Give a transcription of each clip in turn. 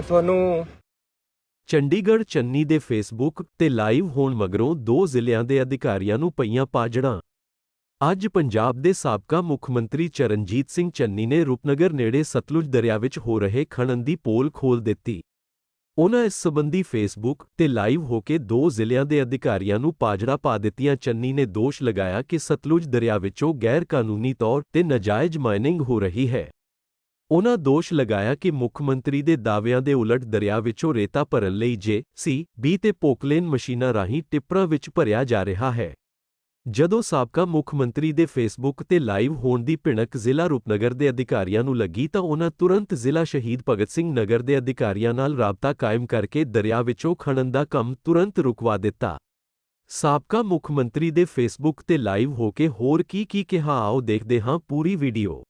ਤੁਹਾਨੂੰ ਚੰਡੀਗੜ੍ਹ, ਚੰਨੀ ਦੇ ਫੇਸਬੁੱਕ ਤੇ ਲਾਈਵ ਹੋਣ ਮਗਰੋਂ ਦੋ ਜ਼ਿਲ੍ਹਿਆਂ ਦੇ ਅਧਿਕਾਰੀਆਂ ਨੂੰ ਪਈਆਂ ਪਾਜੜਾਂ। ਅੱਜ ਪੰਜਾਬ ਦੇ ਸਾਬਕਾ ਮੁੱਖ ਮੰਤਰੀ ਚਰਨਜੀਤ ਸਿੰਘ ਚੰਨੀ ਨੇ ਰੂਪਨਗਰ ਨੇੜੇ ਸਤਲੁਜ ਦਰਿਆ ਵਿੱਚ ਹੋ ਰਹੇ ਖਣਨ ਦੀ ਪੋਲ ਖੋਲ ਦਿੱਤੀ। ਉਨ੍ਹਾਂ ਇਸ ਸਬੰਧੀ ਫੇਸਬੁੱਕ ਤੇ ਲਾਈਵ ਹੋ ਕੇ ਦੋ ਜ਼ਿਲ੍ਹਿਆਂ ਦੇ ਅਧਿਕਾਰੀਆਂ ਨੂੰ ਪਾਜੜਾ ਪਾ ਦਿੱਤੀਆਂ। ਚੰਨੀ ਨੇ ਦੋਸ਼ ਲਗਾਇਆ ਕਿ ਸਤਲੁਜ ਦਰਿਆ ਵਿੱਚੋਂ ਗੈਰ ਕਾਨੂੰਨੀ ਤੌਰ ਤੇ ਨਾਜਾਇਜ਼ ਮਾਈਨਿੰਗ ਹੋ ਰਹੀ ਹੈ। ਉਨ੍ਹਾਂ ਦੋਸ਼ ਲਗਾਇਆ ਕਿ ਮੁੱਖ ਮੰਤਰੀ ਦੇ ਦਾਅਵਿਆਂ ਦੇ ਉਲਟ ਦਰਿਆ ਵਿੱਚੋਂ ਰੇਤਾ ਭਰਨ ਲਈ ਜੇ, ਸੀ, ਬੀ ਤੇ ਪੋਕਲੇਨ ਮਸ਼ੀਨਾਂ ਰਾਹੀਂ ਟਿੱਪਰਾਂ ਵਿੱਚ ਭਰਿਆ ਜਾ ਰਿਹਾ ਹੈ। ਜਦੋਂ ਸਾਬਕਾ ਮੁੱਖ ਮੰਤਰੀ ਦੇ ਫੇਸਬੁੱਕ ਤੇ ਲਾਈਵ ਹੋਣ ਦੀ ਭਿਣਕ ਜ਼ਿਲ੍ਹਾ ਰੂਪਨਗਰ ਦੇ ਅਧਿਕਾਰੀਆਂ ਨੂੰ ਲੱਗੀ ਤਾਂ ਉਨ੍ਹਾਂ ਤੁਰੰਤ ਜ਼ਿਲ੍ਹਾ ਸ਼ਹੀਦ ਭਗਤ ਸਿੰਘ ਨਗਰ ਦੇ ਅਧਿਕਾਰੀਆਂ ਨਾਲ ਰਾਬਤਾ ਕਾਇਮ ਕਰਕੇ ਦਰਿਆ ਵਿੱਚੋਂ ਖਣਨ ਦਾ ਕੰਮ ਤੁਰੰਤ ਰੁਕਵਾ ਦਿੱਤਾ। ਸਾਬਕਾ ਮੁੱਖ ਮੰਤਰੀ ਦੇ ਫੇਸਬੁੱਕ ਤੇ ਲਾਈਵ ਹੋ ਕੇ ਹੋਰ ਕੀ ਕੀ ਕਿਹਾ ਆਓ ਦੇਖਦੇ ਹਾਂ ਪੂਰੀ ਵੀਡੀਓ।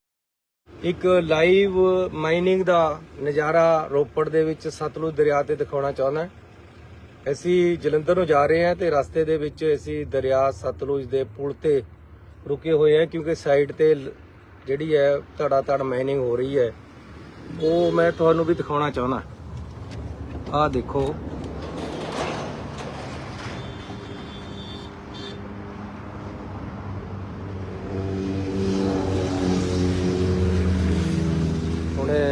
ਇੱਕ ਲਾਈਵ ਮਾਈਨਿੰਗ ਦਾ ਨਜ਼ਾਰਾ ਰੋਪੜ ਦੇ ਵਿੱਚ ਸਤਲੁਜ ਦਰਿਆ ਤੇ ਦਿਖਾਉਣਾ ਚਾਹੁੰਦਾ ਅਸੀਂ ਜਲੰਧਰ ਨੂੰ ਜਾ ਰਹੇ ਹਾਂ ਤੇ ਰਸਤੇ ਦੇ ਵਿੱਚ ਅਸੀਂ ਦਰਿਆ ਸਤਲੁਜ ਦੇ ਪੁਲ ਤੇ ਰੁਕੇ ਹੋਏ ਹਾਂ ਕਿਉਂਕਿ ਸਾਈਡ ਤੇ ਜਿਹੜੀ ਹੈ ਧੜਾ ਧੜ ਮਾਈਨਿੰਗ ਹੋ ਰਹੀ ਹੈ। ਉਹ ਮੈਂ ਤੁਹਾਨੂੰ ਵੀ ਦਿਖਾਉਣਾ ਚਾਹੁੰਦਾ। ਆਹ ਦੇਖੋ ਹੁਣੇ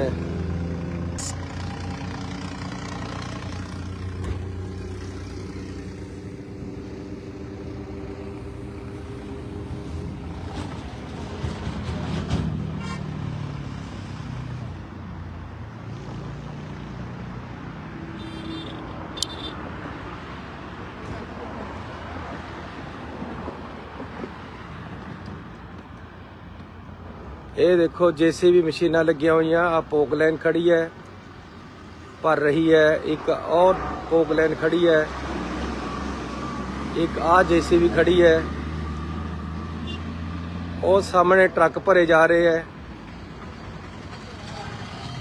ਇਹ ਦੇਖੋ, ਜੀਸੀਬੀ ਮਸ਼ੀਨਾਂ ਲੱਗੀਆਂ ਹੋਈਆਂ ਆ ਪੋਕਲੈਨ ਖੜੀ ਹੈ। ਭਰ ਰਹੀ ਹੈ, ਇੱਕ ਔਰ ਪੋਕ ਪੋਕਲੈਨ ਖੜੀ ਹੈ। ਇੱਕ ਆ ਜੀਸੀਬੀ ਖੜੀ ਹੈ। ਉਹ ਸਾਹਮਣੇ ਟਰੱਕ ਭਰੇ ਜਾ ਰਹੇ ਹੈ।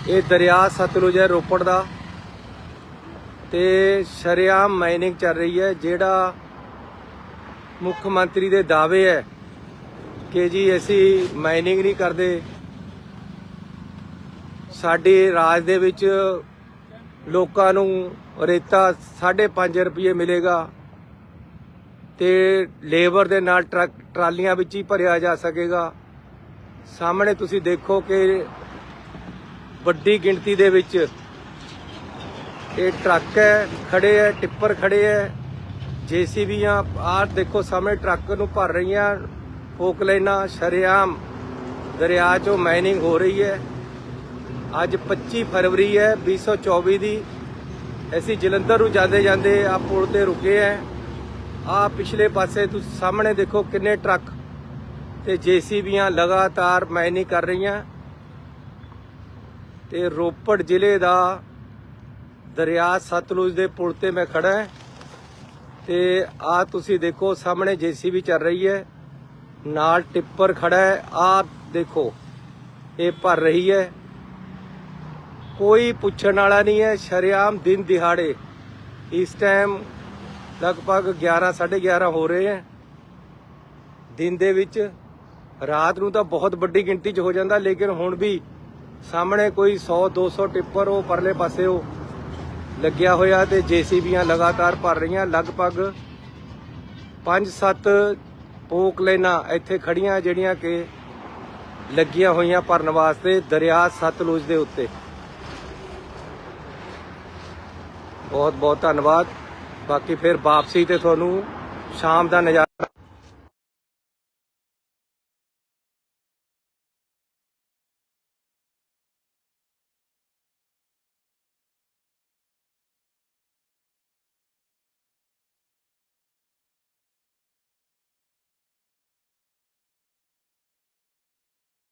ਇਹ ਦਰਿਆ ਸਤਲੁਜ ਹੈ, ਰੋਪੜ ਦਾ। ਤੇ ਸ਼ਰਿਆਮ ਮਾਈਨਿੰਗ ਚੱਲ ਰਹੀ ਹੈ, ਜਿਹੜਾ ਮੁੱਖ ਮੰਤਰੀ ਦੇ ਦਾਅਵੇ ਹੈ। ਕਿ ਜੀ ਅਸੀਂ ਮਾਈਨਿੰਗ ਨਹੀਂ ਕਰਦੇ। ਸਾਡੇ ਰਾਜ ਦੇ ਵਿੱਚ ਲੋਕਾਂ ਨੂੰ ਰੇਤਾ 5.5 ਰੁਪਏ ਮਿਲੇਗਾ ਤੇ ਲੇਬਰ ਦੇ ਨਾਲ ਟਰੱਕ, ਟਰਾਲੀਆਂ ਵਿੱਚ ਹੀ ਭਰਿਆ ਜਾ ਸਕੇਗਾ। ਸਾਹਮਣੇ ਤੁਸੀਂ ਦੇਖੋ ਕਿ ਵੱਡੀ ਗਿਣਤੀ ਦੇ ਵਿੱਚ ਇਹ ਟਰੱਕ ਹੈ, ਖੜੇ ਹੈ, ਟਿੱਪਰ ਖੜੇ ਹੈ, ਜੀਸੀਬੀਆਂ, ਆਹ ਦੇਖੋ ਸਾਹਮਣੇ ਟਰੱਕ ਨੂੰ ਭਰ ਰਹੀਆਂ। ਫੋਕਲੈਨਾ ਸ਼ਰੇਆਮ ਦਰਿਆ 'ਚੋਂ ਮਾਈਨਿੰਗ ਹੋ ਰਹੀ ਹੈ। ਅੱਜ 25 ਫਰਵਰੀ ਹੈ 2024 ਦੀ। ਅਸੀਂ ਜਲੰਧਰ ਨੂੰ ਜਾਂਦੇ ਜਾਂਦੇ ਆ ਪੁਲ ਤੇ ਰੁਕੇ ਐ ਆ ਪਿਛਲੇ ਪਾਸੇ ਤੁਸੀਂ ਸਾਹਮਣੇ ਦੇਖੋ ਕਿੰਨੇ ਟਰੱਕ ਤੇ ਜੀਸੀਬੀਆਂ ਲਗਾਤਾਰ ਮਾਈਨਿੰਗ ਕਰ ਰਹੀਆਂ। ਤੇ ਰੋਪੜ ਜ਼ਿਲ੍ਹੇ ਦਾ ਦਰਿਆ ਸਤਲੁਜ ਦੇ ਪੁਲ ਤੇ ਮੈਂ ਖੜਾ ਹਾਂ। ਤੇ ਆ ਤੁਸੀਂ ਦੇਖੋ ਸਾਹਮਣੇ ਜੀਸੀਬੀ ਚੱਲ ਰਹੀ ਹੈ। ਨਾਲ ਟਿੱਪਰ ਖੜਾ ਹੈ। ਆ ਦੇਖੋ, ਇਹ ਭਰ ਰਹੀ ਹੈ। ਕੋਈ ਪੁੱਛਣ ਵਾਲਾ ਨਹੀਂ ਹੈ। ਸ਼ਰਿਆਮ ਦਿਨ ਦਿਹਾੜੇ ਇਸ ਟਾਈਮ ਲਗਭਗ 11 11:30 ਹੋ ਰਹੇ ਹੈ। ਦਿਨ ਦੇ ਵਿੱਚ ਰਾਤ ਨੂੰ ਤਾਂ ਬਹੁਤ ਵੱਡੀ ਗਿਣਤੀ 'ਚ ਹੋ ਜਾਂਦਾ, ਲੇਕਿਨ ਹੁਣ ਵੀ ਸਾਹਮਣੇ ਕੋਈ 100 200 ਟਿੱਪਰ ਉਹ ਪਰਲੇ ਪਾਸੇ ਉਹ ਲੱਗਿਆ ਹੋਇਆ ਤੇ ਜੀਸੀਬੀਆਂ ਲਗਾਤਾਰ ਭਰ ਰਹੀਆਂ। ਲਗਭਗ 5-7 ਪੋਕ ਲੈਣਾ ਇੱਥੇ ਖੜੀਆਂ ਜਿਹੜੀਆਂ ਕਿ ਲੱਗੀਆਂ ਹੋਈਆਂ ਭਰਨ ਵਾਸਤੇ ਦਰਿਆ ਸਤਲੁਜ ਦੇ ਉੱਤੇ। ਬਹੁਤ ਬਹੁਤ ਧੰਨਵਾਦ। ਬਾਕੀ ਫਿਰ ਵਾਪਸੀ ਤੇ ਤੁਹਾਨੂੰ ਸ਼ਾਮ ਦਾ ਨਜ਼ਾਰਾ